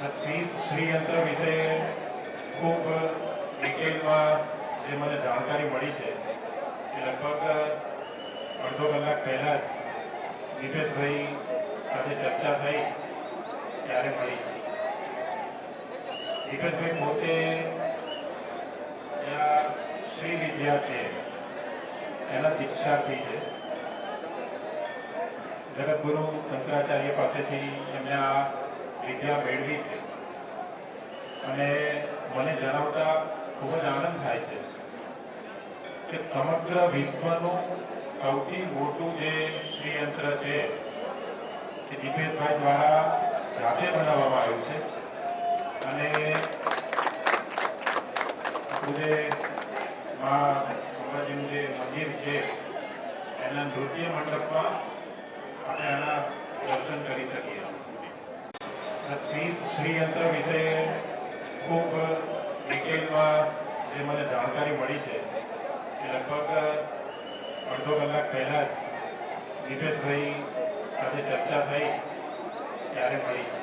શ્રી શ્રીયંત્ર વિશે ખૂબ ડિટેલમાં જે મને જાણકારી મળી છે, એ લગભગ અડધો કલાક પહેલાં જ દિપેશભાઈ સાથે ચર્ચા થઈ, ત્યારે મળી. દિપેશભાઈ પોતે શ્રી વિદ્યા છે એના દીક્ષાર્થી છે. જગતગુરુ શંકરાચાર્ય પાસેથી એમને આ વિદ્યા મેળવી છે. અને મને જણાવતા ખૂબ જ આનંદ થાય છે કે સમગ્ર વિશ્વનું સૌથી મોટું જે શ્રીયંત્ર છે એ દિપેશભાઈ દ્વારા જાતે બનાવવામાં આવ્યું છે. અને જે મા અંબાજીનું જે મંદિર છે, એના નૃત્ય મંડપમાં શ્રી વિશે ખૂબ ડિટેલમાં જે મને જાણકારી મળી છે એ લગભગ અડધો કલાક પહેલાં જ દિપેશભાઈ સાથે ચર્ચા થઈ, ત્યારે મળી છે.